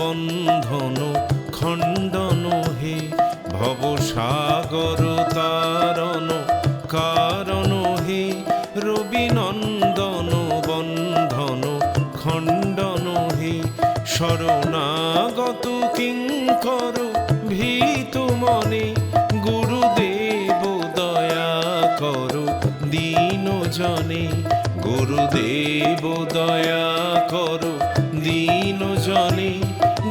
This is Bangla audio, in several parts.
বন্ধন খণ্ডন হে ভব সাগর তারণ কারণ হে রবি নন্দন বন্ধন খণ্ডন হে শরণাগত কিঙ্কর ভীত মনে গুরুদেব দয়া করো দীন জনে গুরুদেব দয়া করো দীন জনে,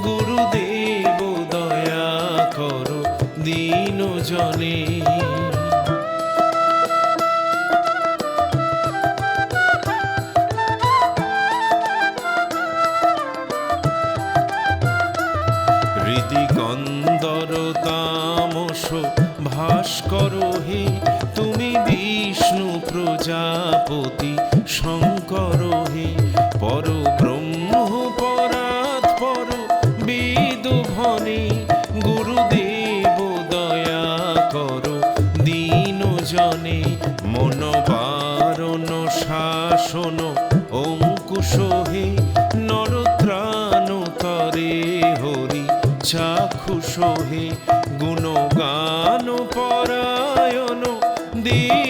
গুরুদেব দয়া করো, দীন জনে। হৃদি কন্দর তামস, ভাস্কর হে, তুমি বিষ্ণু প্রজাপতি শঙ্কর হে পর ಬಂದೀ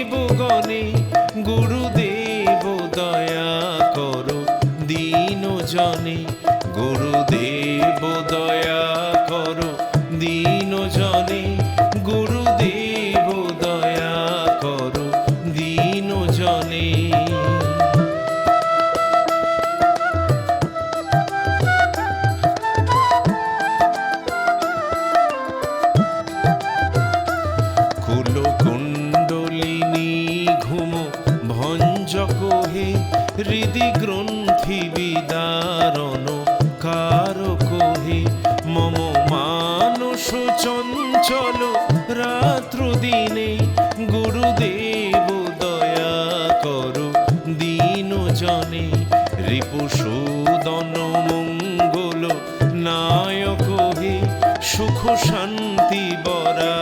সুখ শান্তি বরা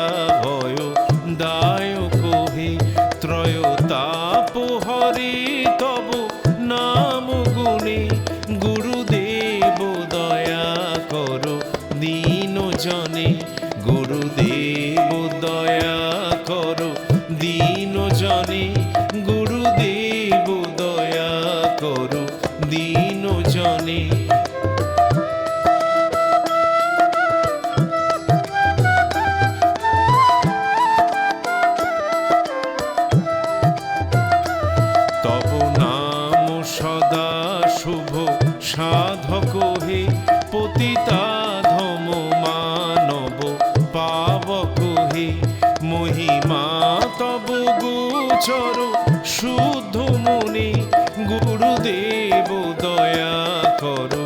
দয়া করো,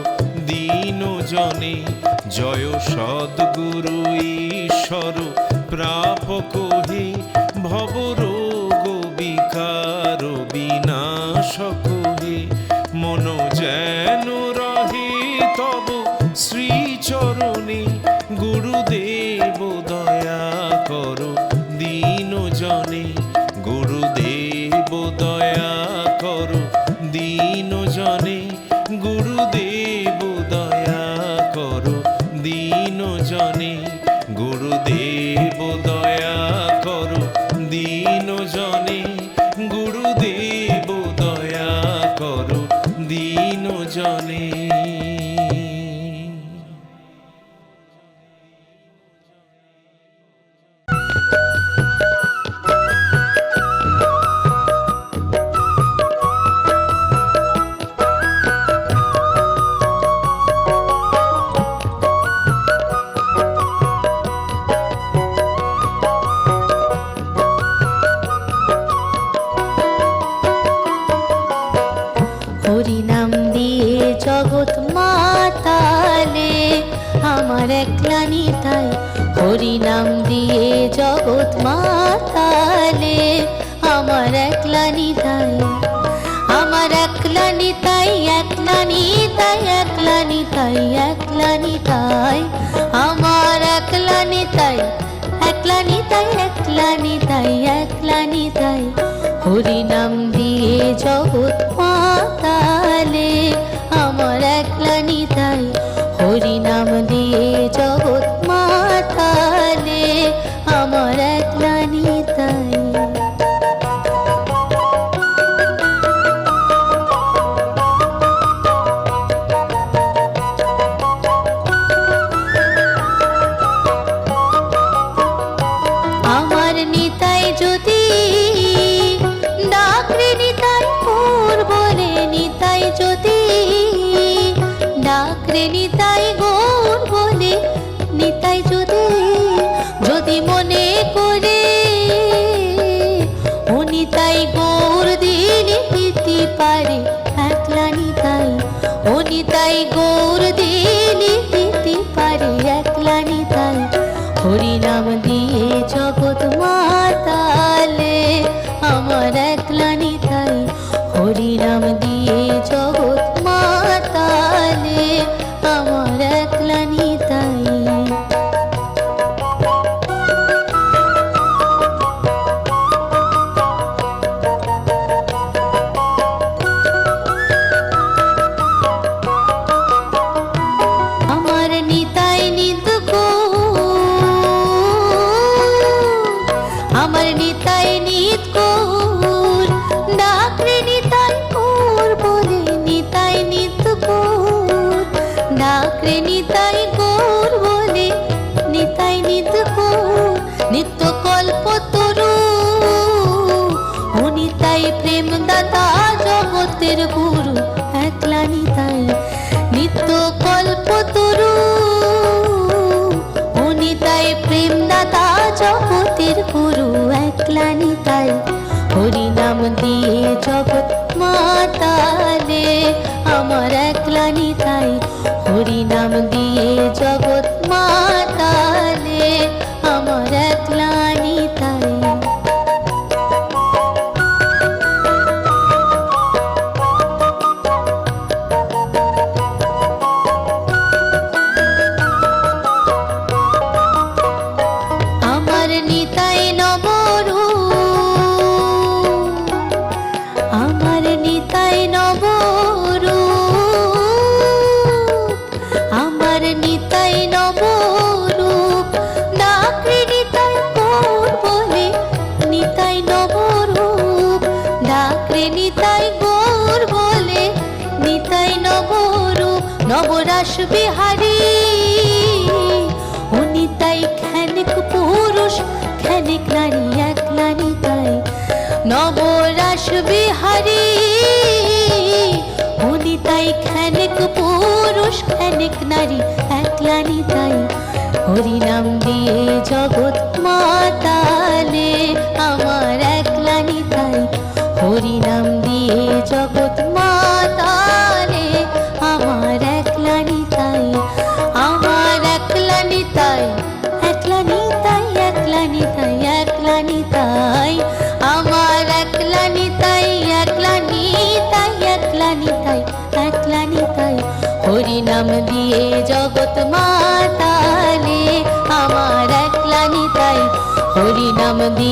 দীন জনে। জয় সদ্গুরু ঈশ্বর প্রাপক হে ভবরোগ বিকার বিনাশক হে যেন রহে তব শ্রীচরণে, গুরুদেব দয়া করো জনে। গুরুদেব দয়া করো, দীন জনে। গুরুদেব একলা নিতাই আমার একলা নিতাই একলা নিতাই একলা নিতাই একলা নিতাই হরি নাম দিয়ে জগৎ পাতালে আমার একলা নিতাই জগতের গুরু একলানি তাই হরি নাম দিয়ে জগৎ মাতালে, আমার একলানি তাই হরি নাম দিয়ে খানিক নারী একলা তাই। নবরাস বিহারী ও নিতাই খানিক পুরুষ, খানিক নারী একলানি তাই। হরিনাম দিয়ে জগৎ মাতালে, আমার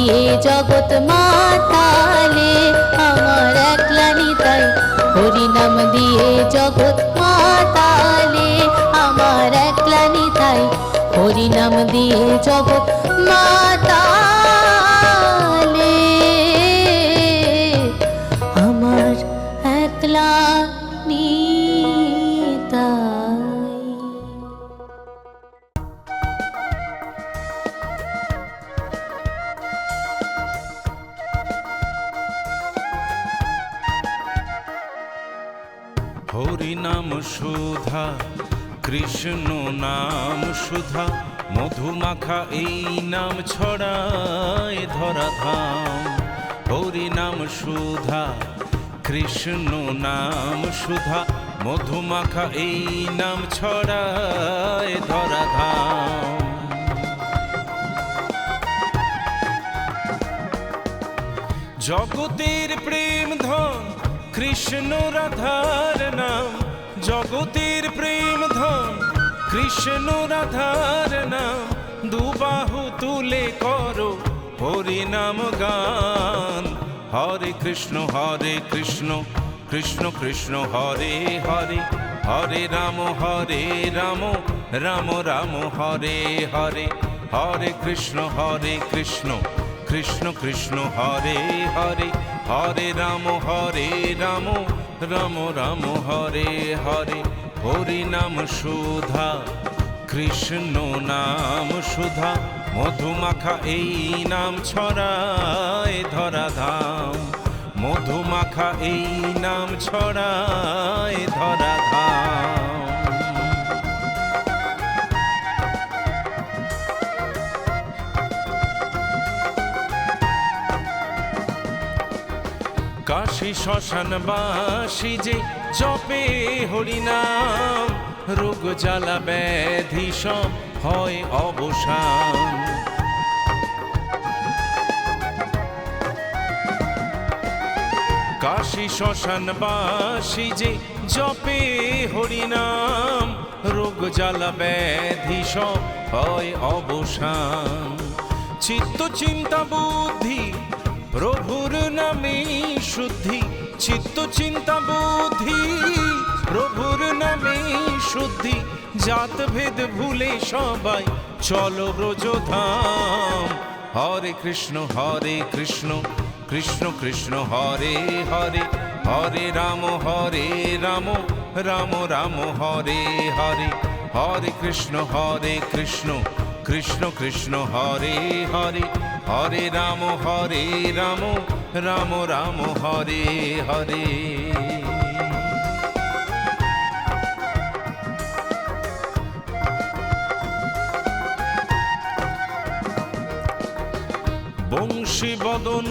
দিয়ে জগৎ মাতালে আমার একলা নিতাই। হরি নাম দিয়ে জগৎ মাতালে আমার একলা নিতাই। হরি নাম দিয়ে জগৎ মাতালে সুধা, কৃষ্ণ নাম সুধা, মধুমাখা এই নাম ছড়ায় ধরা ধাম হরি নাম সুধা, কৃষ্ণ নাম সুধা, মধুমাখা এই নাম ছড়ায় ধরা ধাম জগতের প্রেম ধন, কৃষ্ণ রাধার নাম জগতের প্রেম ধন, কৃষ্ণ রাধার নাম, দুবাহু তুলে করো হরি নাম গান। হরে কৃষ্ণ হরে কৃষ্ণ কৃষ্ণ কৃষ্ণ, হরে হরে হরে রাম হরে রাম রাম রাম, হরে হরে হরে কৃষ্ণ হরে কৃষ্ণ কৃষ্ণ কৃষ্ণ, হরে হরে হরে রাম হরে রাম রাম রাম, হরে হরে। হরি নাম সুধা, কৃষ্ণ নাম সুধা। মধুমাখা এই নাম ছড়ায় ধরা ধাম মধুমাখা এই নাম ছড়ায় ধরাধাম। কাশী শ্মশান বাসী যে জপে হরিনাম রোগ জ্বালা ব্যাধি সব হয় অবসান। কাশী শ্মশান বাসী যে জপে হরিনাম রোগ জ্বালা ব্যাধি সব হয় অবসান। চিত্ত, চিন্তা, বুদ্ধি প্রভুর নামে শুদ্ধি, চিত্ত, চিন্তা, বুদ্ধি। প্রভুর নামে শুদ্ধি, জাত, ভেদ, ভুলে সবাই। চলো ব্রজধাম, হরে কৃষ্ণ হরে কৃষ্ণ। কৃষ্ণ কৃষ্ণ, হরে হরে হরে রাম হরে রাম। রাম রাম, হরে হরে। হরে কৃষ্ণ হরে কৃষ্ণ। কৃষ্ণ কৃষ্ণ হরে হরে হরে রাম হরে রাম রাম রাম হরে হরে। বংশী বদন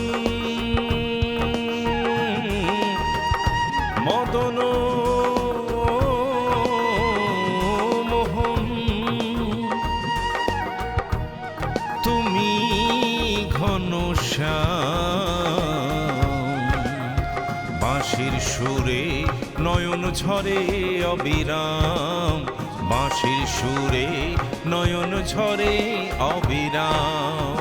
নয়ন ঝরে অবিরাম। বাঁশির সুরে নয়ন ঝরে অবিরাম।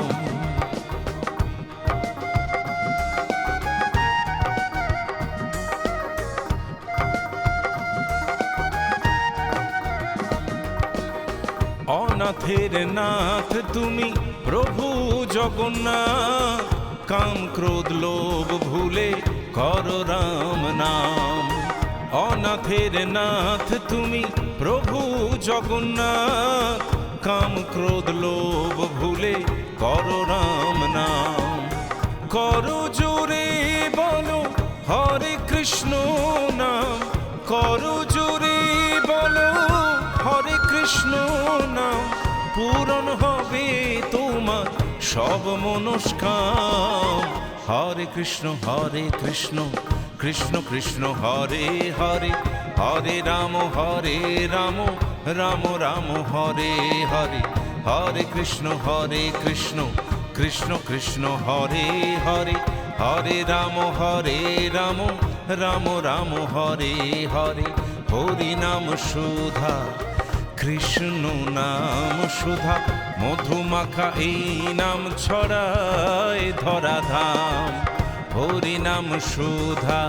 অনাথের নাথ, তুমি প্রভু জগন্নাথ। কাম ক্রোধ লোভ ভুলে কর রাম নাম। অনাথের নাথ, তুমি প্রভু জগন্নাথ। কাম ক্রোধ লোভ ভুলে কর রাম নাম। করো জোরে বলো, হরে কৃষ্ণ নাম। করো জোরে বলো, হরে কৃষ্ণ নাম। পূরণ হবে তোমার সব মনস্কাম। হরে কৃষ্ণ হরে কৃষ্ণ কৃষ্ণ কৃষ্ণ, হরে হরে হরে রাম হরে রাম রাম রাম, হরে হরে হরে কৃষ্ণ হরে কৃষ্ণ কৃষ্ণ কৃষ্ণ, হরে হরে হরে রাম হরে রাম রাম রাম, হরে হরে, হরি নাম সুধা, কৃষ্ণ নাম সুধা, মধুমাখা এই নাম ছড়ায় ধরাধাম। হরি নাম সুধা,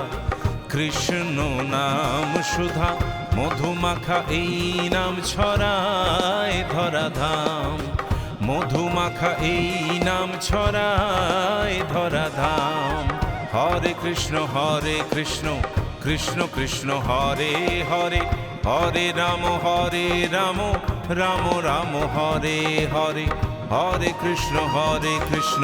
কৃষ্ণ নাম সুধা, মধুমাখা এই নাম ছড়ায় ধরাধাম। মধুমাখা এই নাম ছড়ায় ধরাধাম। হরে কৃষ্ণ হরে কৃষ্ণ কৃষ্ণ কৃষ্ণ, হরে হরে হরে রাম হরে রাম রাম রাম, হরে হরে হরে কৃষ্ণ হরে কৃষ্ণ।